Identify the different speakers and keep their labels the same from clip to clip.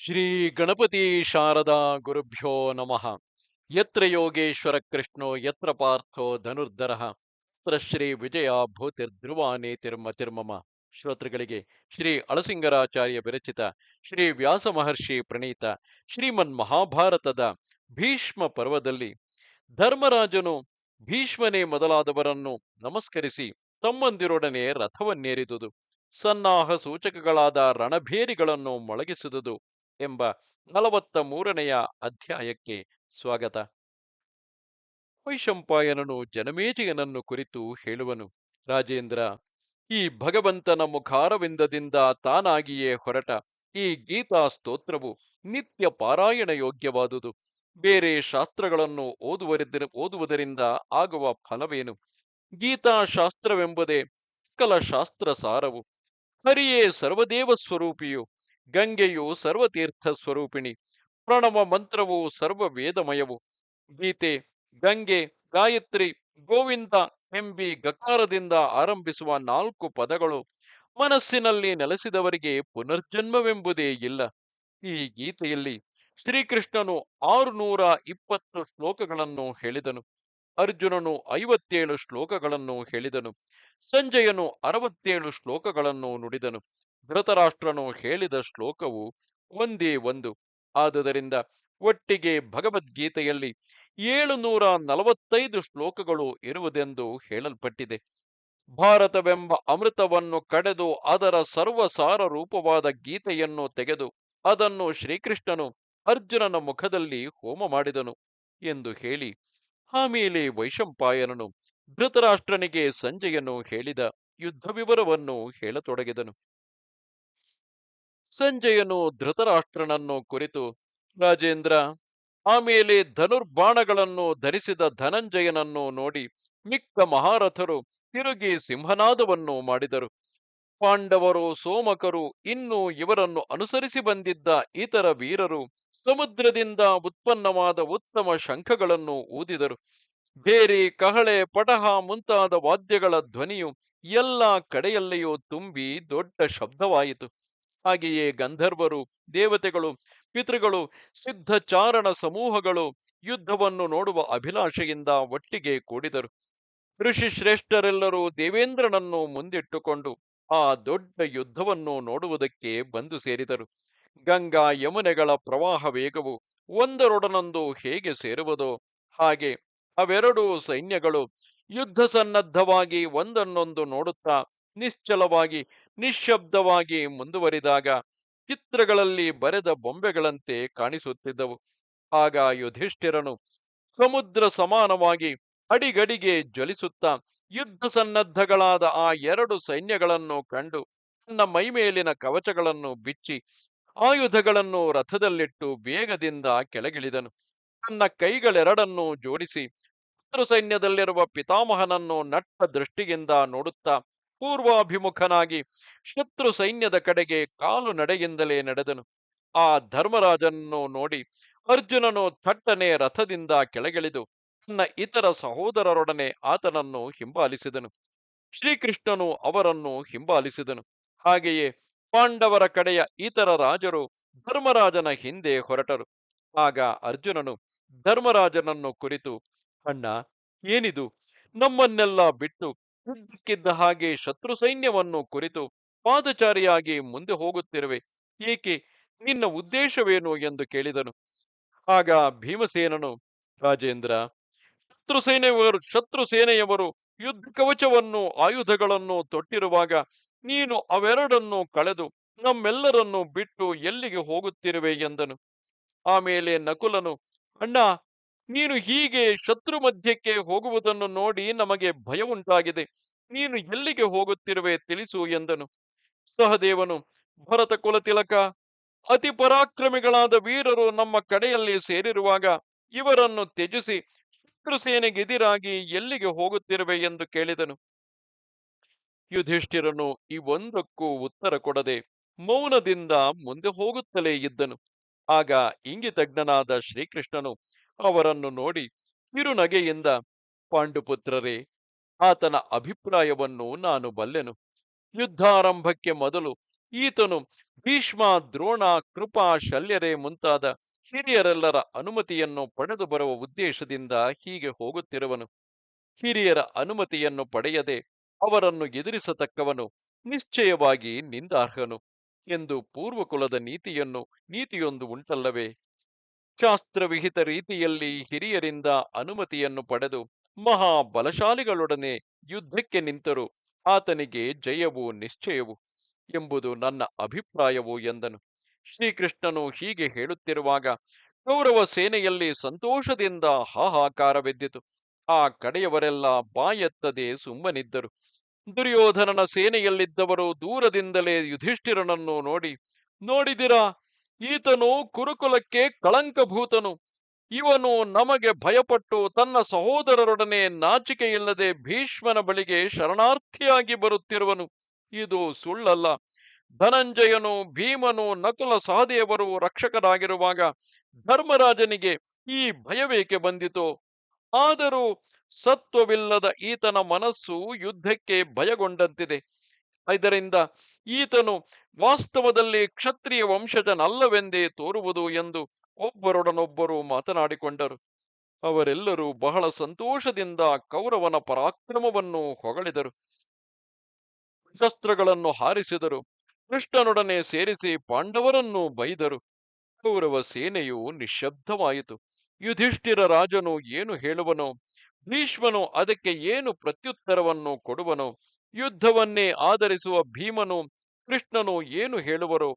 Speaker 1: ಶ್ರೀ ಗಣಪತಿ ಶಾರದಾ ಗುರುಭ್ಯೋ ನಮಃ. ಯತ್ರ ಯೋಗೇಶ್ವರ ಕೃಷ್ಣೋ, ಯತ್ರ ಪಾರ್ಥೋ ಧನುರ್ಧರ. ತತ್ರ ಶ್ರೀ ವಿಜಯ ತಿರ್ಮಮ ಶ್ರೋತೃಗಳಿಗೆ ಶ್ರೀ ಅಳಸಿಂಗರಾಚಾರ್ಯ ವಿರಚಿತ, ಶ್ರೀ ವ್ಯಾಸ ಮಹರ್ಷಿ ಪ್ರಣೀತ, ಶ್ರೀಮನ್ ಮಹಾಭಾರತದ ಭೀಷ್ಮ ಪರ್ವದಲ್ಲಿ ಧರ್ಮರಾಜನು ಭೀಷ್ಮನೇ ಮೊದಲಾದವರನ್ನು ನಮಸ್ಕರಿಸಿ ತಮ್ಮಂದಿರೊಡನೆ ರಥವನ್ನೇರಿದುದು. ಸನ್ನಾಹ ಸೂಚಕಗಳಾದ ರಣಭೇರಿಗಳನ್ನು ಮೊಳಗಿಸಿದುದು. ಎಂಬ ನಲವತ್ತ ಮೂರನೆಯ ಅಧ್ಯಾಯಕ್ಕೆ ಸ್ವಾಗತ. ವೈಶಂಪಾಯನನು ಜನಮೇಜಯನನ್ನು ಕುರಿತು ಹೇಳುವನು, ರಾಜೇಂದ್ರ, ಈ ಭಗವಂತನ ಮುಖಾರವಿಂದದಿಂದ ತಾನಾಗಿಯೇ ಹೊರಟ ಈ ಗೀತಾ ಸ್ತೋತ್ರವು ನಿತ್ಯ ಪಾರಾಯಣ ಯೋಗ್ಯವಾದುದು. ಬೇರೆ ಶಾಸ್ತ್ರಗಳನ್ನು ಓದುವರಿದ ಓದುವುದರಿಂದ ಆಗುವ ಫಲವೇನು? ಗೀತಾ ಶಾಸ್ತ್ರವೆಂಬುದೇ ಸಕಲ ಶಾಸ್ತ್ರ ಸಾರವು ಹರಿಯೇ ಸರ್ವದೇವ ಸ್ವರೂಪಿಯು ಗಂಗೆಯು ಸರ್ವತೀರ್ಥ ಸ್ವರೂಪಿಣಿ, ಪ್ರಣವ ಮಂತ್ರವು ಸರ್ವ ವೇದಮಯವು ಗೀತೆ, ಗಂಗೆ, ಗಾಯತ್ರಿ, ಗೋವಿಂದ ಎಂಬಿ ಗಕಾರದಿಂದ ಆರಂಭಿಸುವ ನಾಲ್ಕು ಪದಗಳು ಮನಸ್ಸಿನಲ್ಲಿ ನೆಲೆಸಿದವರಿಗೆ ಪುನರ್ಜನ್ಮವೆಂಬುದೇ ಇಲ್ಲ. ಈ ಗೀತೆಯಲ್ಲಿ ಶ್ರೀಕೃಷ್ಣನು ಆರುನೂರ ಇಪ್ಪತ್ತು ಶ್ಲೋಕಗಳನ್ನು ಹೇಳಿದನು. ಅರ್ಜುನನು ಐವತ್ತೇಳು ಶ್ಲೋಕಗಳನ್ನು ಹೇಳಿದನು. ಸಂಜಯನು ಅರವತ್ತೇಳು ಶ್ಲೋಕಗಳನ್ನು ನುಡಿದನು. ಧೃತರಾಷ್ಟ್ರನು ಹೇಳಿದ ಶ್ಲೋಕವು ಒಂದೇ ಒಂದು. ಆದುದರಿಂದ ಒಟ್ಟಿಗೆ ಭಗವದ್ಗೀತೆಯಲ್ಲಿ ಏಳುನೂರ ನಲವತ್ತೈದು ಶ್ಲೋಕಗಳು ಇರುವುದೆಂದು ಹೇಳಲ್ಪಟ್ಟಿದೆ. ಭಾರತವೆಂಬ ಅಮೃತವನ್ನು ಕಡೆದು ಅದರ ಸರ್ವಸಾರ ರೂಪವಾದ ಗೀತೆಯನ್ನು ತೆಗೆದು ಅದನ್ನು ಶ್ರೀಕೃಷ್ಣನು ಅರ್ಜುನನ ಮುಖದಲ್ಲಿ ಹೋಮ ಮಾಡಿದನು ಎಂದು ಹೇಳಿ ಆಮೇಲೆ ವೈಶಂಪಾಯನನು ಧೃತರಾಷ್ಟ್ರನಿಗೆ ಸಂಜೆಯನ್ನು ಹೇಳಿದ ಯುದ್ಧ ವಿವರವನ್ನು ಹೇಳತೊಡಗಿದನು. ಸಂಜಯನು ಧೃತರಾಷ್ಟ್ರನನ್ನು ಕುರಿತು, ರಾಜೇಂದ್ರ ಆಮೇಲೆ ಧನುರ್ಬಾಣಗಳನ್ನು ಧರಿಸಿದ ಧನಂಜಯನನ್ನು ನೋಡಿ ಮಿಕ್ಕ ಮಹಾರಥರು ತಿರುಗಿ ಸಿಂಹನಾದವನ್ನು ಮಾಡಿದರು. ಪಾಂಡವರು, ಸೋಮಕರು, ಇನ್ನು ಇವರನ್ನು ಅನುಸರಿಸಿ ಬಂದಿದ್ದ ಇತರ ವೀರರು ಸಮುದ್ರದಿಂದ ಉತ್ಪನ್ನವಾದ ಉತ್ತಮ ಶಂಖಗಳನ್ನು ಊದಿದರು. ಬೇರಿ ಕಹಳೆ, ಪಟಹ ಮುಂತಾದ ವಾದ್ಯಗಳ ಧ್ವನಿಯು ಎಲ್ಲ ಕಡೆಯಲ್ಲಿಯೂ ತುಂಬಿ ದೊಡ್ಡ ಶಬ್ದವಾಯಿತು. ಹಾಗೆಯೇ ಗಂಧರ್ವರು, ದೇವತೆಗಳು, ಪಿತೃಗಳು ಸಿದ್ಧಚಾರಣ ಸಮೂಹಗಳು ಯುದ್ಧವನ್ನು ನೋಡುವ ಅಭಿಲಾಷೆಯಿಂದ ಒಟ್ಟಿಗೆ ಕೂಡಿದರು. ಋಷಿ ಶ್ರೇಷ್ಠರೆಲ್ಲರೂ ದೇವೇಂದ್ರನನ್ನು ಮುಂದಿಟ್ಟುಕೊಂಡು ಆ ದೊಡ್ಡ ಯುದ್ಧವನ್ನು ನೋಡುವುದಕ್ಕೆ ಬಂದು ಸೇರಿದರು. ಗಂಗಾ ಯಮುನೆಗಳ ಪ್ರವಾಹ ವೇಗವು ಒಂದರೊಡನೊಂದು ಹೇಗೆ ಸೇರುವುದೋ ಹಾಗೆ ಅವೆರಡೂ ಸೈನ್ಯಗಳು ಯುದ್ಧ ಸನ್ನದ್ಧವಾಗಿ ಒಂದನ್ನೊಂದು ನೋಡುತ್ತಾ ನಿಶ್ಚಲವಾಗಿ ನಿಶ್ಶಬ್ದವಾಗಿ ಮುಂದುವರಿದಾಗ ಚಿತ್ರಗಳಲ್ಲಿ ಬರೆದ ಬೊಂಬೆಗಳಂತೆ ಕಾಣಿಸುತ್ತಿದ್ದವು. ಆಗ ಯುಧಿಷ್ಠಿರನು ಸಮುದ್ರ ಸಮಾನವಾಗಿ ಅಡಿಗಡಿಗೆ ಜ್ವಲಿಸುತ್ತಾ ಯುದ್ಧ ಸನ್ನದ್ಧಗಳಾದ ಆ ಎರಡು ಸೈನ್ಯಗಳನ್ನು ಕಂಡು ತನ್ನ ಮೈಮೇಲಿನ ಕವಚಗಳನ್ನು ಬಿಚ್ಚಿ ಆಯುಧಗಳನ್ನು ರಥದಲ್ಲಿಟ್ಟು ಬೇಗದಿಂದ ಕೆಳಗಿಳಿದನು. ತನ್ನ ಕೈಗಳೆರಡನ್ನೂ ಜೋಡಿಸಿ ಶತ್ರು ಸೈನ್ಯದಲ್ಲಿರುವ ಪಿತಾಮಹನನ್ನು ನಟ್ಟ ದೃಷ್ಟಿಯಿಂದ ನೋಡುತ್ತಾ ಪೂರ್ವಾಭಿಮುಖನಾಗಿ ಶತ್ರು ಸೈನ್ಯದ ಕಡೆಗೆ ಕಾಲು ನಡೆಯಿಂದಲೇ ನಡೆದನು. ಆ ಧರ್ಮರಾಜನನ್ನು ನೋಡಿ ಅರ್ಜುನನು ಥಟ್ಟನೆ ರಥದಿಂದ ಕೆಳಗಿಳಿದು ತನ್ನ ಇತರ ಸಹೋದರರೊಡನೆ ಆತನನ್ನು ಹಿಂಬಾಲಿಸಿದನು. ಶ್ರೀಕೃಷ್ಣನು ಅವರನ್ನು ಹಿಂಬಾಲಿಸಿದನು. ಹಾಗೆಯೇ ಪಾಂಡವರ ಕಡೆಯ ಇತರ ರಾಜರು ಧರ್ಮರಾಜನ ಹಿಂದೆ ಹೊರಟರು. ಆಗ ಅರ್ಜುನನು ಧರ್ಮರಾಜನನ್ನು ಕುರಿತು, ಅಣ್ಣ, ಏನಿದು? ನಮ್ಮನ್ನೆಲ್ಲ ಬಿಟ್ಟು ಇದ್ದಕ್ಕಿದ್ದ ಹಾಗೆ ಶತ್ರು ಸೈನ್ಯವನ್ನು ಕುರಿತು ಪಾದಚಾರಿಯಾಗಿ ಮುಂದೆ ಹೋಗುತ್ತಿರುವೆ. ಏಕೆ? ನಿನ್ನ ಉದ್ದೇಶವೇನು? ಎಂದು ಕೇಳಿದನು. ಆಗ ಭೀಮಸೇನನು, ರಾಜೇಂದ್ರ, ಶತ್ರು ಸೇನೆಯವರು ಶತ್ರು ಸೇನೆಯವರು ಯುದ್ಧ ಕವಚವನ್ನು ಆಯುಧಗಳನ್ನು ತೊಟ್ಟಿರುವಾಗ ನೀನು ಅವೆರಡನ್ನು ಕಳೆದು ನಮ್ಮೆಲ್ಲರನ್ನು ಬಿಟ್ಟು ಎಲ್ಲಿಗೆ ಹೋಗುತ್ತಿರುವೆ? ಎಂದನು. ಆಮೇಲೆ ನಕುಲನು, ಅಣ್ಣ ನೀನು ಹೀಗೆ ಶತ್ರು ಮಧ್ಯಕ್ಕೆ ಹೋಗುವುದನ್ನು ನೋಡಿ ನಮಗೆ ಭಯ ಉಂಟಾಗಿದೆ. ನೀನು ಎಲ್ಲಿಗೆ ಹೋಗುತ್ತಿರುವೆ ತಿಳಿಸು ಎಂದನು. ಸಹದೇವನು, ಭರತ ಕುಲತಿಲಕ, ಅತಿ ಪರಾಕ್ರಮಿಗಳಾದ ವೀರರು ನಮ್ಮ ಕಡೆಯಲ್ಲಿ ಸೇರಿರುವಾಗ ಇವರನ್ನು ತ್ಯಜಿಸಿ ಶತ್ರು ಸೇನೆಗೆದಿರಾಗಿ ಎಲ್ಲಿಗೆ ಹೋಗುತ್ತಿರುವೆ ಎಂದು ಕೇಳಿದನು. ಯುಧಿಷ್ಠಿರನು ಈ ಒಂದಕ್ಕೂ ಉತ್ತರ ಕೊಡದೆ ಮೌನದಿಂದ ಮುಂದೆ ಹೋಗುತ್ತಲೇ ಇದ್ದನು. ಆಗ ಇಂಗಿತಜ್ಞನಾದ ಶ್ರೀಕೃಷ್ಣನು ಅವರನ್ನು ನೋಡಿ ಕಿರುನಗೆಯಿಂದ ಪಾಂಡುಪುತ್ರರೇ, ಆತನ ಅಭಿಪ್ರಾಯವನ್ನು ನಾನು ಬಲ್ಲೆನು. ಯುದ್ಧಾರಂಭಕ್ಕೆ ಮೊದಲು ಈತನು ಭೀಷ್ಮ, ದ್ರೋಣ, ಕೃಪಾ, ಶಲ್ಯರೇ ಮುಂತಾದ ಹಿರಿಯರೆಲ್ಲರ ಅನುಮತಿಯನ್ನು ಪಡೆದು ಬರುವ ಉದ್ದೇಶದಿಂದ ಹೀಗೆ ಹೋಗುತ್ತಿರುವನು. ಹಿರಿಯರ ಅನುಮತಿಯನ್ನು ಪಡೆಯದೆ ಅವರನ್ನು ಎದುರಿಸತಕ್ಕವನು ನಿಶ್ಚಯವಾಗಿ ನಿಂದಾರ್ಹನು ಎಂದು ಪೂರ್ವಕುಲದ ನೀತಿಯನ್ನು ನೀತಿಯೊಂದು ಉಂಟಲ್ಲವೇ? ಶಾಸ್ತ್ರವಿಹಿತ ರೀತಿಯಲ್ಲಿ ಹಿರಿಯರಿಂದ ಅನುಮತಿಯನ್ನು ಪಡೆದು ಮಹಾಬಲಶಾಲಿಗಳೊಡನೆ ಯುದ್ಧಕ್ಕೆ ನಿಂತರು. ಆತನಿಗೆ ಜಯವು ನಿಶ್ಚಯವು ಎಂಬುದು ನನ್ನ ಅಭಿಪ್ರಾಯವು ಎಂದನು. ಶ್ರೀಕೃಷ್ಣನು ಹೀಗೆ ಹೇಳುತ್ತಿರುವಾಗ ಕೌರವ ಸೇನೆಯಲ್ಲಿ ಸಂತೋಷದಿಂದ ಹಾಹಾಕಾರವೆದ್ದಿತು. ಆ ಕಡೆಯವರೆಲ್ಲ ಬಾಯೆತ್ತದೆ ಸುಮ್ಮನಿದ್ದರು. ದುರ್ಯೋಧನನ ಸೇನೆಯಲ್ಲಿದ್ದವರು ದೂರದಿಂದಲೇ ಯುಧಿಷ್ಠಿರನನ್ನು ನೋಡಿ ನೋಡಿದಿರಾ ಈತನು ಕುರುಕುಲಕ್ಕೆ ಕಳಂಕಭೂತನು. ಇವನು ನಮಗೆ ಭಯಪಟ್ಟು ತನ್ನ ಸಹೋದರರೊಡನೆ ನಾಚಿಕೆಯಿಲ್ಲದೆ ಭೀಷ್ಮನ ಬಳಿಗೆ ಶರಣಾರ್ಥಿಯಾಗಿ ಬರುತ್ತಿರುವನು. ಇದು ಸುಳ್ಳಲ್ಲ. ಧನಂಜಯನು, ಭೀಮನು, ನಕುಲ ಸಹದೇವರು ರಕ್ಷಕರಾಗಿರುವಾಗ ಧರ್ಮರಾಜನಿಗೆ ಈ ಭಯವೇಕೆ ಬಂದಿತು? ಆದರೂ ಸತ್ವವಿಲ್ಲದ ಈತನ ಮನಸ್ಸು ಯುದ್ಧಕ್ಕೆ ಭಯಗೊಂಡಂತಿದೆ. ಇದರಿಂದ ಈತನು ವಾಸ್ತವದಲ್ಲಿ ಕ್ಷತ್ರಿಯ ವಂಶಜನಲ್ಲವೆಂದೇ ತೋರುವುದು ಎಂದು ಒಬ್ಬರೊಡನೊಬ್ಬರು ಮಾತನಾಡಿಕೊಂಡರು. ಅವರೆಲ್ಲರೂ ಬಹಳ ಸಂತೋಷದಿಂದ ಕೌರವನ ಪರಾಕ್ರಮವನ್ನು ಹೊಗಳಿದರು. ಶಸ್ತ್ರಗಳನ್ನು ಹಾರಿಸಿದರು. ಕೃಷ್ಣನೊಡನೆ ಸೇರಿಸಿ ಪಾಂಡವರನ್ನು ಬೈದರು. ಕೌರವ ಸೇನೆಯು ನಿಶ್ಶಬ್ದವಾಯಿತು ಯುಧಿಷ್ಠಿರ ರಾಜನು ಏನು ಹೇಳುವನೋ, ಭೀಷ್ಮನು ಅದಕ್ಕೆ ಏನು ಪ್ರತ್ಯುತ್ತರವನ್ನು ಕೊಡುವನೋ ಯುದ್ಧವನ್ನೇ ಆಧರಿಸುವ ಭೀಮನು ಕೃಷ್ಣನು ಏನು ಹೇಳುವರೋ?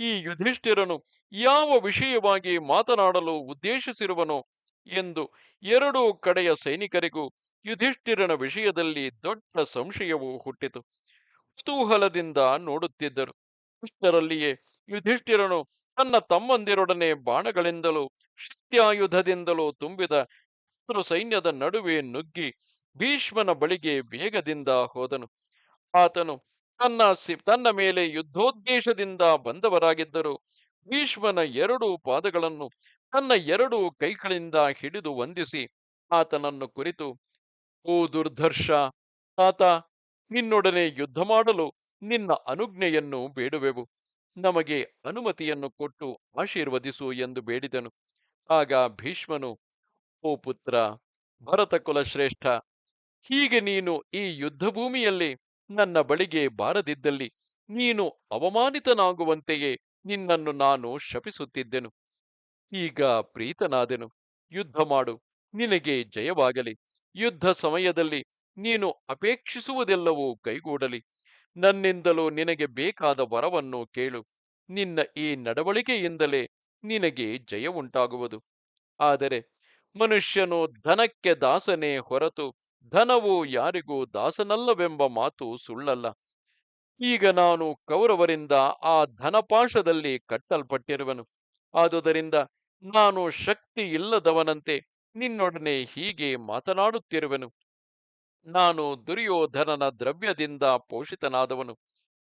Speaker 1: ಈ ಯುಧಿಷ್ಠಿರನು ಯಾವ ವಿಷಯವಾಗಿ ಮಾತನಾಡಲು ಉದ್ದೇಶಿಸಿರುವನೋ ಎಂದು ಎರಡೂ ಕಡೆಯ ಸೈನಿಕರಿಗೂ ಯುಧಿಷ್ಠಿರನ ವಿಷಯದಲ್ಲಿ ದೊಡ್ಡ ಸಂಶಯವು ಹುಟ್ಟಿತು. ಕುತೂಹಲದಿಂದ ನೋಡುತ್ತಿದ್ದರು. ಅಷ್ಟರಲ್ಲಿಯೇ ಯುಧಿಷ್ಠಿರನು ತನ್ನ ತಮ್ಮಂದಿರೊಡನೆ ಬಾಣಗಳಿಂದಲೂ ಶಕ್ತ್ಯಾಯುಧದಿಂದಲೂ ತುಂಬಿದ ಸೈನ್ಯದ ನಡುವೆ ನುಗ್ಗಿ ಭೀಷ್ಮನ ಬಳಿಗೆ ವೇಗದಿಂದ ಹೋದನು. ಆತನು ತನ್ನ ತನ್ನ ಮೇಲೆ ಯುದ್ಧೋದ್ದೇಶದಿಂದ ಬಂದವರಾಗಿದ್ದರು. ಭೀಷ್ಮನ ಎರಡು ಪಾದಗಳನ್ನು ತನ್ನ ಎರಡು ಕೈಗಳಿಂದ ಹಿಡಿದು ವಂದಿಸಿ ಆತನನ್ನು ಕುರಿತು, ಓ ದುರ್ಧರ್ಷ, ತಾತ, ನಿನ್ನೊಡನೆ ಯುದ್ಧ ಮಾಡಲು ನಿನ್ನ ಅನುಜ್ಞೆಯನ್ನು ಬೇಡುವೆವು. ನಮಗೆ ಅನುಮತಿಯನ್ನು ಕೊಟ್ಟು ಆಶೀರ್ವದಿಸು ಎಂದು ಬೇಡಿದನು. ಆಗ ಭೀಷ್ಮನು, ಓ ಪುತ್ರ ಭರತ ಕುಲಶ್ರೇಷ್ಠ ಹೀಗೆ ನೀನು ಈ ಯುದ್ಧ ಭೂಮಿಯಲ್ಲಿ ನನ್ನ ಬಳಿಗೆ ಬಾರದಿದ್ದಲ್ಲಿ ನೀನು ಅವಮಾನಿತನಾಗುವಂತೆಯೇ ನಿನ್ನನ್ನು ನಾನು ಶಪಿಸುತ್ತಿದ್ದೆನು. ಈಗ ಪ್ರೀತನಾದೆನು. ಯುದ್ಧ ಮಾಡು. ನಿನಗೆ ಜಯವಾಗಲಿ. ಯುದ್ಧ ಸಮಯದಲ್ಲಿ ನೀನು ಅಪೇಕ್ಷಿಸುವುದೆಲ್ಲವೂ ಕೈಗೂಡಲಿ. ನನ್ನಿಂದಲೂ ನಿನಗೆ ಬೇಕಾದ ವರವನ್ನು ಕೇಳು. ನಿನ್ನ ಈ ನಡವಳಿಕೆಯಿಂದಲೇ ನಿನಗೆ ಜಯವುಂಟಾಗುವುದು. ಆದರೆ ಮನುಷ್ಯನು ಧನಕ್ಕೆ ದಾಸನೇ ಹೊರತು ಧನವು ಯಾರಿಗೂ ದಾಸನಲ್ಲವೆಂಬ ಮಾತು ಸುಳ್ಳಲ್ಲ. ಈಗ ನಾನು ಕೌರವರಿಂದ ಆ ಧನಪಾಶದಲ್ಲಿ ಕಟ್ಟಲ್ಪಟ್ಟಿರುವನು. ಆದುದರಿಂದ ನಾನು ಶಕ್ತಿ ಇಲ್ಲದವನಂತೆ ನಿನ್ನೊಡನೆ ಹೀಗೆ ಮಾತನಾಡುತ್ತಿರುವೆನು. ನಾನು ದುರ್ಯೋಧನನ ದ್ರವ್ಯದಿಂದ ಪೋಷಿತನಾದವನು.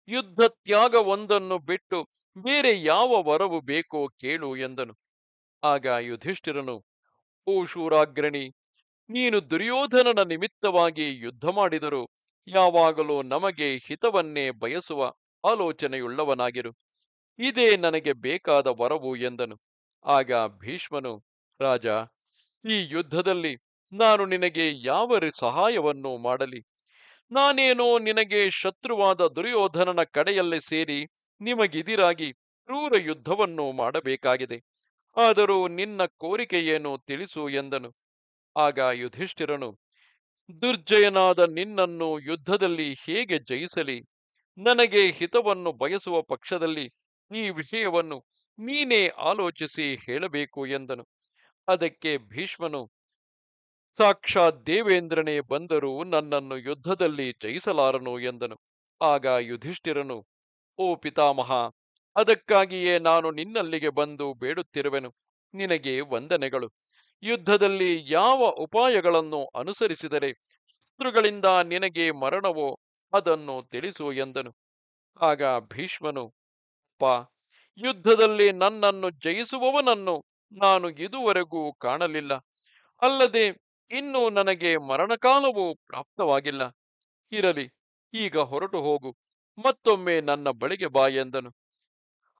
Speaker 1: ಯುದ್ಧ ತ್ಯಾಗ ಒಂದನ್ನು ಬಿಟ್ಟು ಬೇರೆ ಯಾವ ವರವು ಬೇಕೋ ಕೇಳು ಎಂದನು. ಆಗ ಯುಧಿಷ್ಠಿರನು, ಓ ಶೂರಾಗ್ರಣಿ ನೀನು ದುರ್ಯೋಧನನ ನಿಮಿತ್ತವಾಗಿ ಯುದ್ಧ ಮಾಡಿದರು ಯಾವಾಗಲೂ ನಮಗೆ ಹಿತವನ್ನೇ ಬಯಸುವ ಆಲೋಚನೆಯುಳ್ಳವನಾಗಿರು. ಇದೇ ನನಗೆ ಬೇಕಾದ ವರವು ಎಂದನು. ಆಗ ಭೀಷ್ಮನು, ರಾಜ, ಈ ಯುದ್ಧದಲ್ಲಿ ನಾನು ನಿನಗೆ ಯಾವ ಸಹಾಯವನ್ನು ಮಾಡಲಿ. ನಾನೇನೋ ನಿನಗೆ ಶತ್ರುವಾದ ದುರ್ಯೋಧನನ ಕಡೆಯಲ್ಲಿ ಸೇರಿ ನಿಮಗಿದಿರಾಗಿ ಕ್ರೂರ ಯುದ್ಧವನ್ನು ಮಾಡಬೇಕಾಗಿದೆ. ಆದರೂ ನಿನ್ನ ಕೋರಿಕೆಯೇನು ತಿಳಿಸು ಎಂದನು. ಆಗ ಯುಧಿಷ್ಠಿರನು, ದುರ್ಜಯನಾದ ನಿನ್ನನ್ನು ಯುದ್ಧದಲ್ಲಿ ಹೇಗೆ ಜಯಿಸಲಿ? ನನಗೆ ಹಿತವನ್ನು ಬಯಸುವ ಪಕ್ಷದಲ್ಲಿ ಈ ವಿಷಯವನ್ನು ನೀನೇ ಆಲೋಚಿಸಿ ಹೇಳಬೇಕು ಎಂದನು. ಅದಕ್ಕೆ ಭೀಷ್ಮನು, ಸಾಕ್ಷಾತ್ ದೇವೇಂದ್ರನೇ ಬಂದರೂ ನನ್ನನ್ನು ಯುದ್ಧದಲ್ಲಿ ಜಯಿಸಲಾರನು ಎಂದನು. ಆಗ ಯುಧಿಷ್ಠಿರನು, ಓ ಪಿತಾಮಹ, ಅದಕ್ಕಾಗಿಯೇ ನಾನು ನಿನ್ನಲ್ಲಿಗೆ ಬಂದು ಬೇಡುತ್ತಿರುವೆನು. ನಿನಗೆ ವಂದನೆಗಳು. ಯುದ್ಧದಲ್ಲಿ ಯಾವ ಉಪಾಯಗಳನ್ನು ಅನುಸರಿಸಿದರೆ ಶತ್ರುಗಳಿಂದ ನಿನಗೆ ಮರಣವೋ ಅದನ್ನು ತಿಳಿಸು ಎಂದನು. ಆಗ ಭೀಷ್ಮನು, ಅಪ್ಪ, ಯುದ್ಧದಲ್ಲಿ ನನ್ನನ್ನು ಜಯಿಸುವವನನ್ನು ನಾನು ಇದುವರೆಗೂ ಕಾಣಲಿಲ್ಲ. ಅಲ್ಲದೆ ಇನ್ನು ನನಗೆ ಮರಣಕಾಲವೂ ಪ್ರಾಪ್ತವಾಗಿಲ್ಲ. ಇರಲಿ, ಈಗ ಹೊರಟು ಹೋಗು, ಮತ್ತೊಮ್ಮೆ ನನ್ನ ಬಳಿಗೆ ಬಾ ಎಂದನು.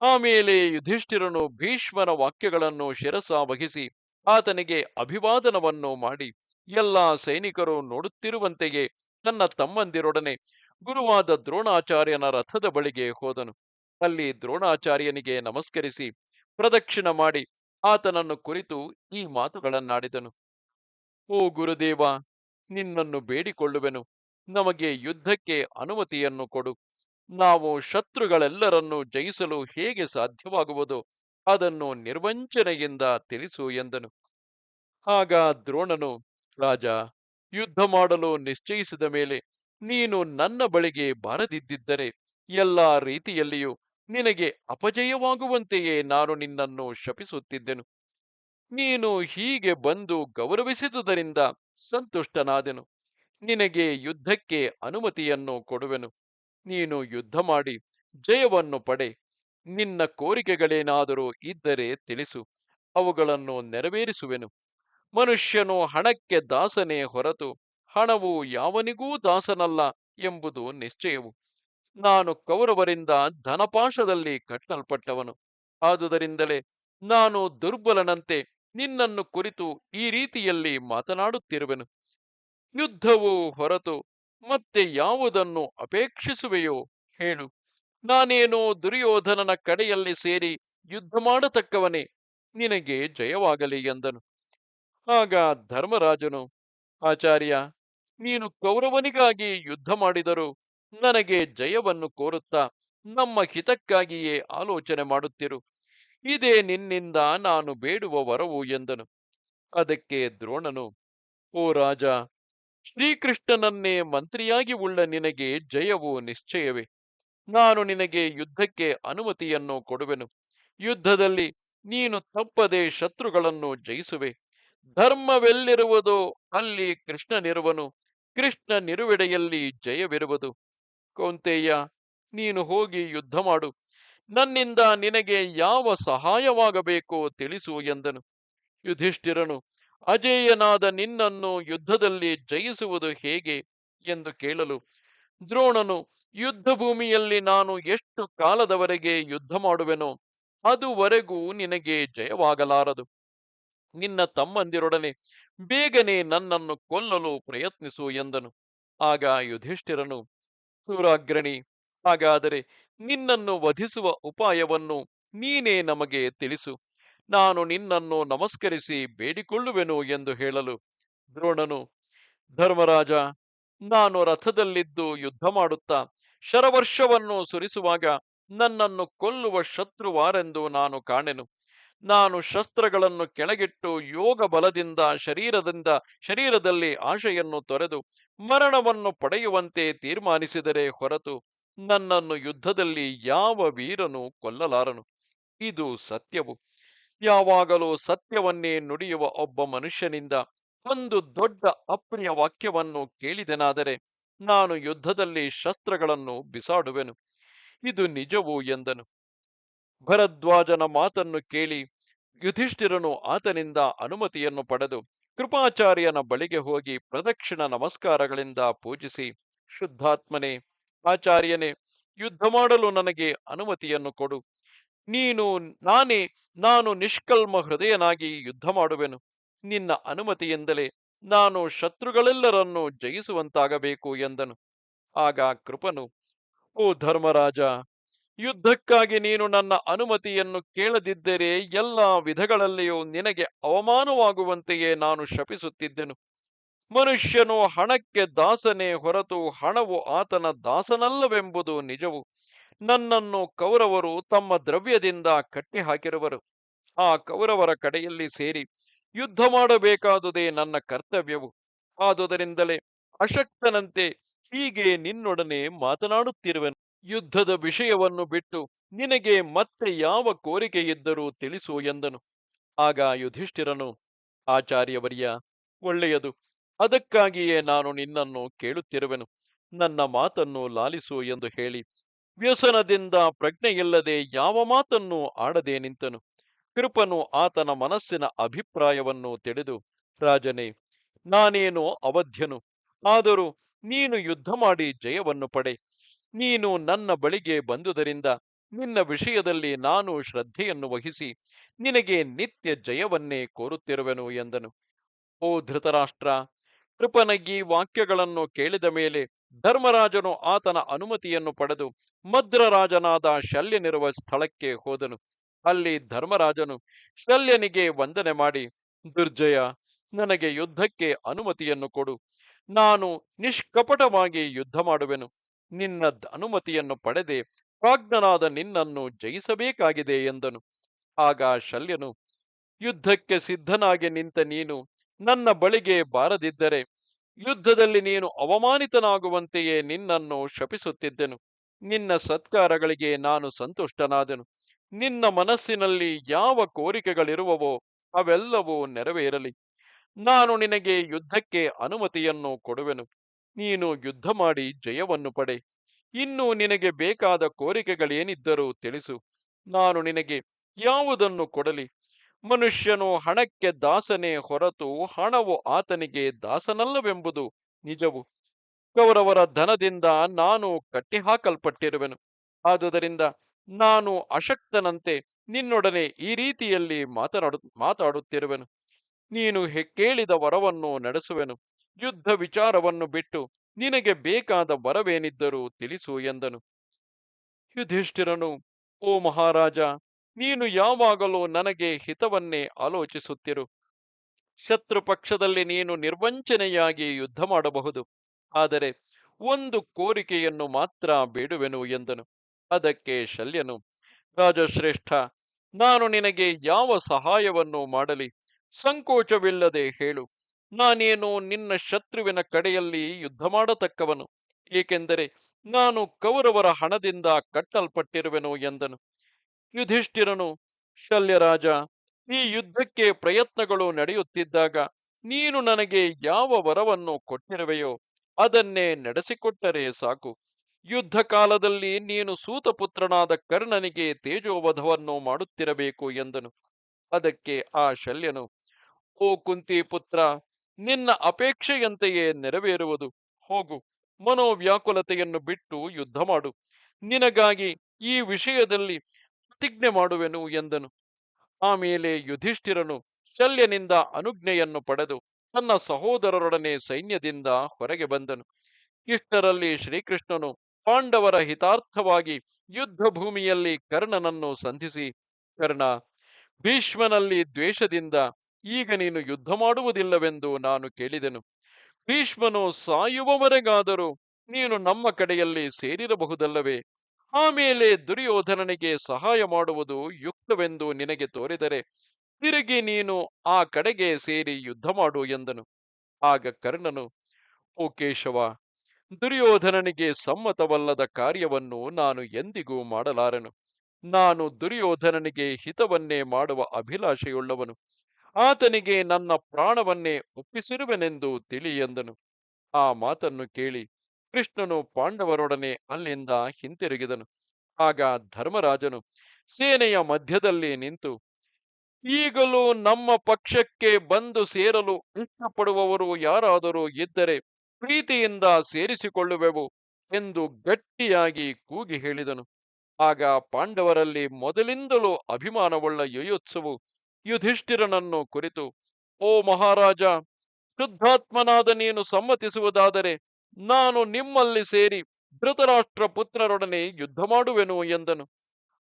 Speaker 1: ಆಮೇಲೆ ಯುಧಿಷ್ಠಿರನು ಭೀಷ್ಮನ ವಾಕ್ಯಗಳನ್ನು ಶಿರಸಾವಹಿಸಿ ಆತನಿಗೆ ಅಭಿವಾದನವನ್ನು ಮಾಡಿ ಎಲ್ಲಾ ಸೈನಿಕರು ನೋಡುತ್ತಿರುವಂತೆಯೇ ತನ್ನ ತಮ್ಮಂದಿರೊಡನೆ ಗುರುವಾದ ದ್ರೋಣಾಚಾರ್ಯನ ರಥದ ಬಳಿಗೆ ಹೋದನು. ಅಲ್ಲಿ ದ್ರೋಣಾಚಾರ್ಯನಿಗೆ ನಮಸ್ಕರಿಸಿ ಪ್ರದಕ್ಷಿಣ ಮಾಡಿ ಆತನನ್ನು ಕುರಿತು ಈ ಮಾತುಗಳನ್ನಾಡಿದನು. ಓ ಗುರುದೇವ, ನಿನ್ನನ್ನು ಬೇಡಿಕೊಳ್ಳುವೆನು. ನಮಗೆ ಯುದ್ಧಕ್ಕೆ ಅನುಮತಿಯನ್ನು ಕೊಡು. ನಾವು ಶತ್ರುಗಳೆಲ್ಲರನ್ನು ಜಯಿಸಲು ಹೇಗೆ ಸಾಧ್ಯವಾಗುವುದೋ? ಅದನ್ನು ನಿರ್ವಂಚನೆಯಿಂದ ತಿಳಿಸು ಎಂದನು. ಆಗ ದ್ರೋಣನು, ರಾಜ, ಯುದ್ಧ ಮಾಡಲು ನಿಶ್ಚಯಿಸಿದ ಮೇಲೆ ನೀನು ನನ್ನ ಬಳಿಗೆ ಬಾರದಿದ್ದರೆ ಎಲ್ಲ ರೀತಿಯಲ್ಲಿಯೂ ನಿನಗೆ ಅಪಜಯವಾಗುವಂತೆಯೇ ನಾನು ನಿನ್ನನ್ನು ಶಪಿಸುತ್ತಿದ್ದೆನು. ನೀನು ಹೀಗೆ ಬಂದು ಗೌರವಿಸಿದುದರಿಂದ ಸಂತುಷ್ಟನಾದೆನು. ನಿನಗೆ ಯುದ್ಧಕ್ಕೆ ಅನುಮತಿಯನ್ನು ಕೊಡುವೆನು. ನೀನು ಯುದ್ಧ ಮಾಡಿ ಜಯವನ್ನು ಪಡೆ. ನಿನ್ನ ಕೋರಿಕೆಗಳೇನಾದರೂ ಇದ್ದರೆ ತಿಳಿಸು, ಅವುಗಳನ್ನು ನೆರವೇರಿಸುವೆನು. ಮನುಷ್ಯನು ಹಣಕ್ಕೆ ದಾಸನೇ ಹೊರತು ಹಣವು ಯಾವನಿಗೂ ದಾಸನಲ್ಲ ಎಂಬುದು ನಿಶ್ಚಯವು. ನಾನು ಕೌರವರಿಂದ ಧನಪಾಶದಲ್ಲಿ ಕಟ್ಟಲ್ಪಟ್ಟವನು. ಆದುದರಿಂದಲೇ ನಾನು ದುರ್ಬಲನಂತೆ ನಿನ್ನನ್ನು ಕುರಿತು ಈ ರೀತಿಯಲ್ಲಿ ಮಾತನಾಡುತ್ತಿರುವೆನು. ಯುದ್ಧವು ಹೊರತು ಮತ್ತೆ ಯಾವುದನ್ನು ಅಪೇಕ್ಷಿಸುವೆಯೋ ಹೇಳು. ನಾನೇನೋ ದುರ್ಯೋಧನನ ಕಡೆಯಲ್ಲಿ ಸೇರಿ ಯುದ್ಧ ಮಾಡತಕ್ಕವನೇ, ನಿನಗೆ ಜಯವಾಗಲಿ ಎಂದನು. ಆಗ ಧರ್ಮರಾಜನು, ಆಚಾರ್ಯ, ನೀನು ಕೌರವನಿಗಾಗಿ ಯುದ್ಧ ಮಾಡಿದರೂ ನನಗೆ ಜಯವನ್ನು ಕೋರುತ್ತಾ ನಮ್ಮ ಹಿತಕ್ಕಾಗಿಯೇ ಆಲೋಚನೆ ಮಾಡುತ್ತಿರು. ಇದೇ ನಿನ್ನಿಂದ ನಾನು ಬೇಡುವ ವರವು ಎಂದನು. ಅದಕ್ಕೆ ದ್ರೋಣನು, ಓ ರಾಜ, ಶ್ರೀಕೃಷ್ಣನನ್ನೇ ಮಂತ್ರಿಯಾಗಿ ಉಳ್ಳ ನಿನಗೆ ಜಯವು ನಿಶ್ಚಯವೇ. ನಾನು ನಿನಗೆ ಯುದ್ಧಕ್ಕೆ ಅನುಮತಿಯನ್ನು ಕೊಡುವೆನು. ಯುದ್ಧದಲ್ಲಿ ನೀನು ತಪ್ಪದೆ ಶತ್ರುಗಳನ್ನು ಜಯಿಸುವೆ. ಧರ್ಮವೆಲ್ಲಿರುವುದು ಅಲ್ಲಿ ಕೃಷ್ಣನಿರುವನು. ಕೃಷ್ಣನಿರುವೆಡೆಯಲ್ಲಿ ಜಯವಿರುವುದು. ಕೌಂತೆಯ್ಯ, ನೀನು ಹೋಗಿ ಯುದ್ಧ ಮಾಡು. ನನ್ನಿಂದ ನಿನಗೆ ಯಾವ ಸಹಾಯವಾಗಬೇಕೋ ತಿಳಿಸು ಎಂದನು. ಯುಧಿಷ್ಠಿರನು, ಅಜೇಯನಾದ ನಿನ್ನನ್ನು ಯುದ್ಧದಲ್ಲಿ ಜಯಿಸುವುದು ಹೇಗೆ? ಎಂದು ಕೇಳಲು ದ್ರೋಣನು ಯುದ್ಧ ಭೂಮಿಯಲ್ಲಿ ನಾನು ಎಷ್ಟು ಕಾಲದವರೆಗೆ ಯುದ್ಧ ಮಾಡುವೆನೋ, ಅದುವರೆಗೂ ನಿನಗೆ ಜಯವಾಗಲಾರದು. ನಿನ್ನ ತಮ್ಮಂದಿರೊಡನೆ ಬೇಗನೆ ನನ್ನನ್ನು ಕೊಲ್ಲಲು ಪ್ರಯತ್ನಿಸು ಎಂದನು. ಆಗ ಯುಧಿಷ್ಠಿರನು, ಸೂರಾಗ್ರಣಿ, ಹಾಗಾದರೆ ನಿನ್ನನ್ನು ವಧಿಸುವ ಉಪಾಯವನ್ನು ನೀನೇ ನಮಗೆ ತಿಳಿಸು. ನಾನು ನಿನ್ನನ್ನು ನಮಸ್ಕರಿಸಿ ಬೇಡಿಕೊಳ್ಳುವೆನು ಎಂದು ಹೇಳಲು ದ್ರೋಣನು, ಧರ್ಮರಾಜ ನಾನು ರಥದಲ್ಲಿದ್ದು ಯುದ್ಧ ಮಾಡುತ್ತಾ ಶರವರ್ಷವನ್ನು ಸುರಿಸುವಾಗ ನನ್ನನ್ನು ಕೊಲ್ಲುವ ಶತ್ರುವಾರೆಂದು ನಾನು ಕಾಣೆನು. ನಾನು ಶಸ್ತ್ರಗಳನ್ನು ಕೆಳಗಿಟ್ಟು ಯೋಗ ಬಲದಿಂದ ಶರೀರದಿಂದ, ಶರೀರದಲ್ಲಿ ಆಶೆಯನ್ನು ತೊರೆದು ಮರಣವನ್ನು ಪಡೆಯುವಂತೆ ತೀರ್ಮಾನಿಸಿದರೆ ಹೊರತು ನನ್ನನ್ನು ಯುದ್ಧದಲ್ಲಿ ಯಾವ ವೀರನು ಕೊಲ್ಲಲಾರನು. ಇದು ಸತ್ಯವು. ಯಾವಾಗಲೂ ಸತ್ಯವನ್ನೇ ನುಡಿಯುವ ಒಬ್ಬ ಮನುಷ್ಯನಿಂದ ಒಂದು ದೊಡ್ಡ ಅಪ್ರಿಯ ವಾಕ್ಯವನ್ನು ಕೇಳಿದೆನಾದರೆ ನಾನು ಯುದ್ಧದಲ್ಲಿ ಶಸ್ತ್ರಗಳನ್ನು ಬಿಸಾಡುವೆನು. ಇದು ನಿಜವು ಎಂದನು. ಭರದ್ವಾಜನ ಮಾತನ್ನು ಕೇಳಿ ಯುಧಿಷ್ಠಿರನು ಆತನಿಂದ ಅನುಮತಿಯನ್ನು ಪಡೆದು ಕೃಪಾಚಾರ್ಯನ ಬಳಿಗೆ ಹೋಗಿ ಪ್ರದಕ್ಷಿಣ ನಮಸ್ಕಾರಗಳಿಂದ ಪೂಜಿಸಿ, ಶುದ್ಧಾತ್ಮನೇ, ಆಚಾರ್ಯನೇ, ಯುದ್ಧ ಮಾಡಲು ನನಗೆ ಅನುಮತಿಯನ್ನು ಕೊಡು. ನೀನು, ನಾನೇ, ನಾನು ನಿಷ್ಕಲ್ಮ ಹೃದಯನಾಗಿ ಯುದ್ಧ ಮಾಡುವೆನು. ನಿನ್ನ ಅನುಮತಿಯಿಂದಲೇ ನಾನು ಶತ್ರುಗಳೆಲ್ಲರನ್ನೂ ಜಯಿಸುವಂತಾಗಬೇಕು ಎಂದನು. ಆಗ ಕೃಪನು, ಓ ಧರ್ಮರಾಜ, ಯುದ್ಧಕ್ಕಾಗಿ ನೀನು ನನ್ನ ಅನುಮತಿಯನ್ನು ಕೇಳದಿದ್ದರೆ ಎಲ್ಲ ವಿಧಗಳಲ್ಲಿಯೂ ನಿನಗೆ ಅವಮಾನವಾಗುವಂತೆಯೇ ನಾನು ಶಪಿಸುತ್ತಿದ್ದೆನು. ಮನುಷ್ಯನು ಹಣಕ್ಕೆ ದಾಸನೇ ಹೊರತು ಹಣವು ಆತನ ದಾಸನಲ್ಲವೆಂಬುದು ನಿಜವು. ನನ್ನನ್ನು ಕೌರವರು ತಮ್ಮ ದ್ರವ್ಯದಿಂದ ಕಟ್ಟಿ ಹಾಕಿರುವರು ಆ ಕೌರವರ ಕಡೆಯಲ್ಲಿ ಸೇರಿ ಯುದ್ಧ ಮಾಡಬೇಕಾದುದೇ ನನ್ನ ಕರ್ತವ್ಯವು. ಆದುದರಿಂದಲೇ ಅಶಕ್ತನಂತೆ ಹೀಗೆ ನಿನ್ನೊಡನೆ ಮಾತನಾಡುತ್ತಿರುವೆನು. ಯುದ್ಧದ ವಿಷಯವನ್ನು ಬಿಟ್ಟು ನಿನಗೆ ಮತ್ತೆ ಯಾವ ಕೋರಿಕೆ ಇದ್ದರೂ ತಿಳಿಸು ಎಂದನು. ಆಗ ಯುಧಿಷ್ಠಿರನು, ಆಚಾರ್ಯವರ್ಯ, ಒಳ್ಳೆಯದು. ಅದಕ್ಕಾಗಿಯೇ ನಾನು ನಿನ್ನನ್ನು ಕೇಳುತ್ತಿರುವೆನು. ನನ್ನ ಮಾತನ್ನು ಲಾಲಿಸು ಎಂದು ಹೇಳಿ, ವ್ಯಸನದಿಂದ ಪ್ರಜ್ಞೆಯಿಲ್ಲದೆ ಯಾವ ಮಾತನ್ನು ಆಡದೆ ನಿಂತನು. ಕೃಪನು ಆತನ ಮನಸ್ಸಿನ ಅಭಿಪ್ರಾಯವನ್ನು ತಿಳಿದು, ರಾಜನೇ, ನಾನೇನೋ ಅವಧ್ಯನು? ಆದರೂ ನೀನು ಯುದ್ಧ ಮಾಡಿ ಜಯವನ್ನು ಪಡೆ. ನೀನು ನನ್ನ ಬಳಿಗೆ ಬಂದುದರಿಂದ ನಿನ್ನ ವಿಷಯದಲ್ಲಿ ನಾನು ಶ್ರದ್ಧೆಯನ್ನು ವಹಿಸಿ ನಿನಗೆ ನಿತ್ಯ ಜಯವನ್ನೇ ಕೋರುತ್ತಿರುವೆನು ಎಂದನು. ಓ ಧೃತರಾಷ್ಟ್ರ, ಕೃಪನಗಿ ವಾಕ್ಯಗಳನ್ನು ಕೇಳಿದ ಮೇಲೆ ಧರ್ಮರಾಜನು ಆತನ ಅನುಮತಿಯನ್ನು ಪಡೆದು ಮದ್ರರಾಜನಾದ ಶಲ್ಯನಿರುವ ಸ್ಥಳಕ್ಕೆ ಹೋದನು. ಅಲ್ಲಿ ಧರ್ಮರಾಜನು ಶಲ್ಯನಿಗೆ ವಂದನೆ ಮಾಡಿ, ದುರ್ಜಯ, ನನಗೆ ಯುದ್ಧಕ್ಕೆ ಅನುಮತಿಯನ್ನು ಕೊಡು. ನಾನು ನಿಷ್ಕಪಟವಾಗಿ ಯುದ್ಧ ಮಾಡುವೆನು. ನಿನ್ನ ಅನುಮತಿಯನ್ನು ಪಡೆದೆ ಪ್ರಾಜ್ಞನಾದ ನಿನ್ನನ್ನು ಜಯಿಸಬೇಕಾಗಿದೆ ಎಂದನು. ಆಗ ಶಲ್ಯನು, ಯುದ್ಧಕ್ಕೆ ಸಿದ್ಧನಾಗಿ ನಿಂತ ನೀನು ನನ್ನ ಬಳಿಗೆ ಬಾರದಿದ್ದರೆ, ಯುದ್ಧದಲ್ಲಿ ನೀನು ಅವಮಾನಿತನಾಗುವಂತೆಯೇ ನಿನ್ನನ್ನು ಶಪಿಸುತ್ತಿದ್ದೆನು. ನಿನ್ನ ಸತ್ಕಾರಗಳಿಗೆ ನಾನು ಸಂತುಷ್ಟನಾದೆನು. ನಿನ್ನ ಮನಸ್ಸಿನಲ್ಲಿ ಯಾವ ಕೋರಿಕೆಗಳಿರುವವೋ ಅವೆಲ್ಲವೂ ನೆರವೇರಲಿ. ನಾನು ನಿನಗೆ ಯುದ್ಧಕ್ಕೆ ಅನುಮತಿಯನ್ನು ಕೊಡುವೆನು. ನೀನು ಯುದ್ಧ ಮಾಡಿ ಜಯವನ್ನು ಪಡೆ. ಇನ್ನು ನಿನಗೆ ಬೇಕಾದ ಕೋರಿಕೆಗಳೇನಿದ್ದರೂ ತಿಳಿಸು. ನಾನು ನಿನಗೆ ಯಾವುದನ್ನು ಕೊಡಲಿ? ಮನುಷ್ಯನು ಹಣಕ್ಕೆ ದಾಸನೇ ಹೊರತು ಹಣವು ಆತನಿಗೆ ದಾಸನಲ್ಲವೆಂಬುದು ನಿಜವು. ಕೌರವರ ಧನದಿಂದ ನಾನು ಕಟ್ಟಿಹಾಕಲ್ಪಟ್ಟಿರುವೆನು. ಆದುದರಿಂದ ನಾನು ಅಶಕ್ತನಂತೆ ನಿನ್ನೊಡನೆ ಈ ರೀತಿಯಲ್ಲಿ ಮಾತನಾಡು, ಮಾತಾಡುತ್ತಿರುವೆನು. ನೀನು ಕೇಳಿದ ವರವನ್ನು ನಡೆಸುವೆನು. ಯುದ್ಧ ವಿಚಾರವನ್ನು ಬಿಟ್ಟು ನಿನಗೆ ಬೇಕಾದ ವರವೇನಿದ್ದರೂ ತಿಳಿಸು ಎಂದನು. ಯುಧಿಷ್ಠಿರನು, ಓ ಮಹಾರಾಜ, ನೀನು ಯಾವಾಗಲೂ ನನಗೆ ಹಿತವನ್ನೇ ಆಲೋಚಿಸುತ್ತಿರು. ಶತ್ರು ಪಕ್ಷದಲ್ಲಿ ನೀನು ನಿರ್ವಂಚನೆಯಾಗಿ ಯುದ್ಧ ಮಾಡಬಹುದು. ಆದರೆ ಒಂದು ಕೋರಿಕೆಯನ್ನು ಮಾತ್ರ ಬೇಡುವೆನು ಎಂದನು. ಅದಕ್ಕೆ ಶಲ್ಯನು, ರಾಜಶ್ರೇಷ್ಠ, ನಾನು ನಿನಗೆ ಯಾವ ಸಹಾಯವನ್ನು ಮಾಡಲಿ? ಸಂಕೋಚವಿಲ್ಲದೆ ಹೇಳು. ನಾನೇನು ನಿನ್ನ ಶತ್ರುವಿನ ಕಡೆಯಲ್ಲಿ ಯುದ್ಧ ಮಾಡತಕ್ಕವನು? ಏಕೆಂದರೆ ನಾನು ಕೌರವರ ಹಣದಿಂದ ಕಟ್ಟಲ್ಪಟ್ಟಿರುವೆನು ಎಂದನು. ಯುಧಿಷ್ಠಿರನು, ಶಲ್ಯರಾಜ, ಈ ಯುದ್ಧಕ್ಕೆ ಪ್ರಯತ್ನಗಳು ನಡೆಯುತ್ತಿದ್ದಾಗ ನೀನು ನನಗೆ ಯಾವ ವರವನ್ನು ಕೊಟ್ಟಿರುವೆಯೋ ಅದನ್ನೇ ನಡೆಸಿಕೊಟ್ಟರೆ ಸಾಕು. ಯುದ್ಧ ಕಾಲದಲ್ಲಿ ನೀನು ಸೂತಪುತ್ರನಾದ ಕರ್ಣನಿಗೆ ತೇಜೋವಧವನ್ನು ಮಾಡುತ್ತಿರಬೇಕು ಎಂದನು. ಅದಕ್ಕೆ ಆ ಶಲ್ಯನು, ಓ ಕುಂತಿ ಪುತ್ರ, ನಿನ್ನ ಅಪೇಕ್ಷೆಯಂತೆಯೇ ನೆರವೇರುವುದು. ಹೋಗು, ಮನೋವ್ಯಾಕುಲತೆಯನ್ನು ಬಿಟ್ಟು ಯುದ್ಧ ಮಾಡು. ನಿನಗಾಗಿ ಈ ವಿಷಯದಲ್ಲಿ ಪ್ರತಿಜ್ಞೆ ಮಾಡುವೆನು ಎಂದನು. ಆಮೇಲೆ ಯುಧಿಷ್ಠಿರನು ಶಲ್ಯನಿಂದ ಅನುಜ್ಞೆಯನ್ನು ಪಡೆದು ತನ್ನ ಸಹೋದರರೊಡನೆ ಸೈನ್ಯದಿಂದ ಹೊರಗೆ ಬಂದನು. ಇಷ್ಟರಲ್ಲಿ ಶ್ರೀಕೃಷ್ಣನು ಪಾಂಡವರ ಹಿತಾರ್ಥವಾಗಿ ಯುದ್ಧ ಭೂಮಿಯಲ್ಲಿ ಕರ್ಣನನ್ನು ಸಂಧಿಸಿ, ಕರ್ಣ, ಭೀಷ್ಮನಲ್ಲಿ ದ್ವೇಷದಿಂದ ಈಗ ನೀನು ಯುದ್ಧ ಮಾಡುವುದಿಲ್ಲವೆಂದು ನಾನು ಕೇಳಿದೆನು. ಭೀಷ್ಮನು ಸಾಯುವವರೆಗಾದರೂ ನೀನು ನಮ್ಮ ಕಡೆಯಲ್ಲಿ ಸೇರಿರಬಹುದಲ್ಲವೇ? ಆಮೇಲೆ ದುರ್ಯೋಧನನಿಗೆ ಸಹಾಯ ಮಾಡುವುದು ಯುಕ್ತವೆಂದು ನಿನಗೆ ತೋರಿದರೆ ತಿರುಗಿ ನೀನು ಆ ಕಡೆಗೆ ಸೇರಿ ಯುದ್ಧ ಮಾಡು ಎಂದನು. ಆಗ ಕರ್ಣನು, ಓ ಕೇಶವ ದುರ್ಯೋಧನನಿಗೆ ಸಮ್ಮತವಲ್ಲದ ಕಾರ್ಯವನ್ನು ನಾನು ಎಂದಿಗೂ ಮಾಡಲಾರೆನು. ನಾನು ದುರ್ಯೋಧನನಿಗೆ ಹಿತವನ್ನೇ ಮಾಡುವ ಅಭಿಲಾಷೆಯುಳ್ಳವನು. ಆತನಿಗೆ ನನ್ನ ಪ್ರಾಣವನ್ನೇ ಒಪ್ಪಿಸಿರುವೆನೆಂದು ತಿಳಿ ಎಂದನು. ಆ ಮಾತನ್ನು ಕೇಳಿ ಕೃಷ್ಣನು ಪಾಂಡವರೊಡನೆ ಅಲ್ಲಿಂದ ಹಿಂತಿರುಗಿದನು. ಆಗ ಧರ್ಮರಾಜನು ಸೇನೆಯ ಮಧ್ಯದಲ್ಲಿ ನಿಂತು, ಈಗಲೂ ನಮ್ಮ ಪಕ್ಷಕ್ಕೆ ಬಂದು ಸೇರಲು ಇಷ್ಟಪಡುವವರು ಯಾರಾದರೂ ಇದ್ದರೆ ಪ್ರೀತಿಯಿಂದ ಸೇರಿಸಿಕೊಳ್ಳುವೆವು ಎಂದು ಗಟ್ಟಿಯಾಗಿ ಕೂಗಿ ಹೇಳಿದನು. ಆಗ ಪಾಂಡವರಲ್ಲಿ ಮೊದಲಿಂದಲೂ ಅಭಿಮಾನವುಳ್ಳ ಯುಯೋತ್ಸವು ಯುಧಿಷ್ಠಿರನನ್ನು ಕುರಿತು, ಓ ಮಹಾರಾಜ, ಶುದ್ಧಾತ್ಮನಾದ ನೀನು ಸಮ್ಮತಿಸುವುದಾದರೆ ನಾನು ನಿಮ್ಮಲ್ಲಿ ಸೇರಿ ಧೃತರಾಷ್ಟ್ರ ಪುತ್ರರೊಡನೆ ಯುದ್ಧ ಮಾಡುವೆನು ಎಂದನು.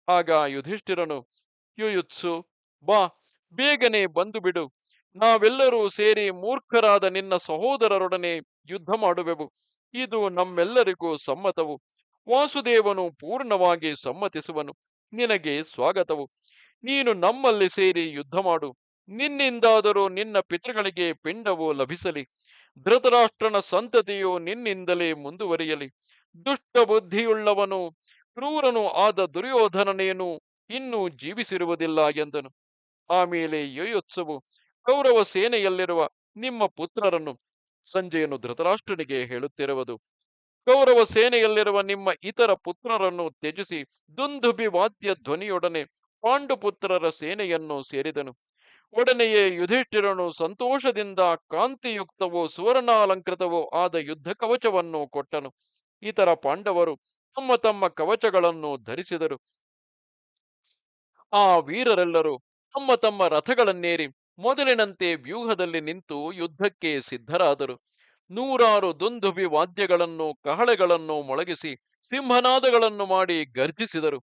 Speaker 1: ಆಗ ಯುಧಿಷ್ಠಿರನು, ಯುಯುತ್ಸು, ಬಾ, ಬೇಗನೆ ಬಂದು ಬಿಡು ನಾವೆಲ್ಲರೂ ಸೇರಿ ಮೂರ್ಖರಾದ ನಿನ್ನ ಸಹೋದರರೊಡನೆ ಯುದ್ಧ ಮಾಡುವೆವು. ಇದು ನಮ್ಮೆಲ್ಲರಿಗೂ ಸಮ್ಮತವು. ವಾಸುದೇವನು ಪೂರ್ಣವಾಗಿ ಸಮ್ಮತಿಸುವನು. ನಿನಗೆ ಸ್ವಾಗತವು. ನೀನು ನಮ್ಮಲ್ಲಿ ಸೇರಿ ಯುದ್ಧ ಮಾಡು. ನಿನ್ನಿಂದಾದರೂ ನಿನ್ನ ಪಿತೃಗಳಿಗೆ ಪಿಂಡವು ಲಭಿಸಲಿ. ಧೃತರಾಷ್ಟ್ರನ ಸಂತತಿಯು ನಿನ್ನಿಂದಲೇ ಮುಂದುವರಿಯಲಿ. ದುಷ್ಟ ಬುದ್ಧಿಯುಳ್ಳವನು ಕ್ರೂರನು ಆದ ದುರ್ಯೋಧನನೇನು ಇನ್ನೂ ಜೀವಿಸಿರುವುದಿಲ್ಲ ಎಂದನು. ಆಮೇಲೆ ಯೋಯೋತ್ಸವು. ಕೌರವ ಸೇನೆಯಲ್ಲಿರುವ ನಿಮ್ಮ ಪುತ್ರರನ್ನು ಸಂಜೆಯನ್ನು ಧೃತರಾಷ್ಟ್ರನಿಗೆ ಹೇಳುತ್ತಿರುವುದು. ಕೌರವ ಸೇನೆಯಲ್ಲಿರುವ ನಿಮ್ಮ ಇತರ ಪುತ್ರರನ್ನು ತ್ಯಜಿಸಿ ದುಂದುಬಿ ವಾದ್ಯ ಧ್ವನಿಯೊಡನೆ ಪಾಂಡುಪುತ್ರರ ಸೇನೆಯನ್ನು ಸೇರಿದನು. ಒಡನೆಯೇ ಯುಧಿಷ್ಠಿರನು ಸಂತೋಷದಿಂದ ಕಾಂತಿಯುಕ್ತವೋ ಸುವರ್ಣಾಲಂಕೃತವೋ ಆದ ಯುದ್ಧ ಕವಚವನ್ನು ಕೊಟ್ಟನು. ಇತರ ಪಾಂಡವರು ತಮ್ಮ ತಮ್ಮ ಕವಚಗಳನ್ನು ಧರಿಸಿದರು. ಆ ವೀರರೆಲ್ಲರೂ ತಮ್ಮ ತಮ್ಮ ರಥಗಳನ್ನೇರಿ ಮೊದಲಿನಂತೆ ವ್ಯೂಹದಲ್ಲಿ ನಿಂತು ಯುದ್ಧಕ್ಕೆ ಸಿದ್ಧರಾದರು. ನೂರಾರು ದುಂದುಬಿ ವಾದ್ಯಗಳನ್ನು, ಕಹಳೆಗಳನ್ನು ಮೊಳಗಿಸಿ, ಸಿಂಹನಾದಗಳನ್ನು ಮಾಡಿ ಗರ್ಜಿಸಿದರು.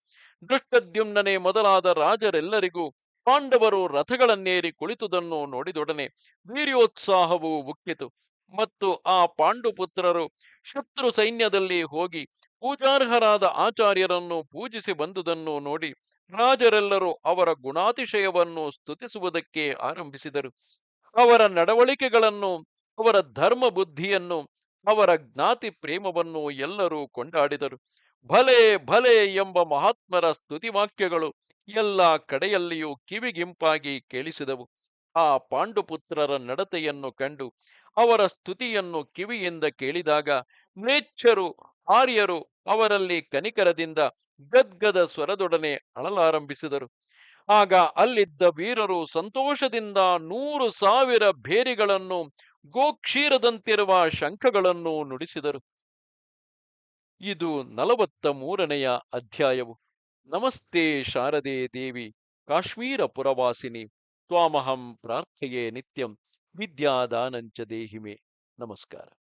Speaker 1: ದೃಷ್ಟದ್ಯುಮ್ನನೆ ಮೊದಲಾದ ರಾಜರೆಲ್ಲರಿಗೂ ಪಾಂಡವರು ರಥಗಳನ್ನೇರಿ ಕುಳಿತುದನ್ನು ನೋಡಿದೊಡನೆ ವೀರ್ಯೋತ್ಸಾಹವು ಉಕ್ಕಿತು. ಮತ್ತು ಆ ಪಾಂಡುಪುತ್ರರು ಶತ್ರು ಸೈನ್ಯದಲ್ಲಿ ಹೋಗಿ ಪೂಜಾರ್ಹರಾದ ಆಚಾರ್ಯರನ್ನು ಪೂಜಿಸಿ ಬಂದುದನ್ನು ನೋಡಿ ರಾಜರೆಲ್ಲರೂ ಅವರ ಗುಣಾತಿಶಯವನ್ನು ಸ್ತುತಿಸುವುದಕ್ಕೆ ಆರಂಭಿಸಿದರು. ಅವರ ನಡವಳಿಕೆಗಳನ್ನು, ಅವರ ಧರ್ಮ ಬುದ್ಧಿಯನ್ನು ಅವರ ಜ್ಞಾತಿ ಪ್ರೇಮವನ್ನು ಎಲ್ಲರೂ ಕೊಂಡಾಡಿದರು. ಭಲೆ ಭಲೆ ಎಂಬ ಮಹಾತ್ಮರ ಸ್ತುತಿವಾಕ್ಯಗಳು ಎಲ್ಲ ಕಡೆಯಲ್ಲಿಯೂ ಕಿವಿಗಿಂಪಾಗಿ ಕೇಳಿಸಿದವು. ಆ ಪಾಂಡುಪುತ್ರರ ನಡತೆಯನ್ನು ಕಂಡು ಅವರ ಸ್ತುತಿಯನ್ನು ಕಿವಿಯಿಂದ ಕೇಳಿದಾಗ ಮ್ಲೇಚ್ಛರು ಆರ್ಯರು ಅವರಲ್ಲಿ ಕನಿಕರದಿಂದ ಗದ್ಗದ ಸ್ವರದೊಡನೆ ಅಳಲಾರಂಭಿಸಿದರು. ಆಗ ಅಲ್ಲಿದ್ದ ವೀರರು ಸಂತೋಷದಿಂದ ನೂರು ಸಾವಿರ ಭೇರಿಗಳನ್ನು, ಗೋಕ್ಷೀರದಂತಿರುವ ಶಂಖಗಳನ್ನು ನುಡಿಸಿದರು. ಇದು ನಲವತ್ತ ಮೂರನೆಯ ಅಧ್ಯಾಯವು. ನಮಸ್ತೆ ಶಾರದೆ ದೇವಿ, ಕಾಶ್ಮೀರ ಪುರವಾಸಿನಿ, ತ್ವಾಮಹಂ ಪ್ರಾರ್ಥೆಯೇ ನಿತ್ಯಂ, ವಿದ್ಯಾದಾನಂಚ ದೇಹಿಮೆ. ನಮಸ್ಕಾರ.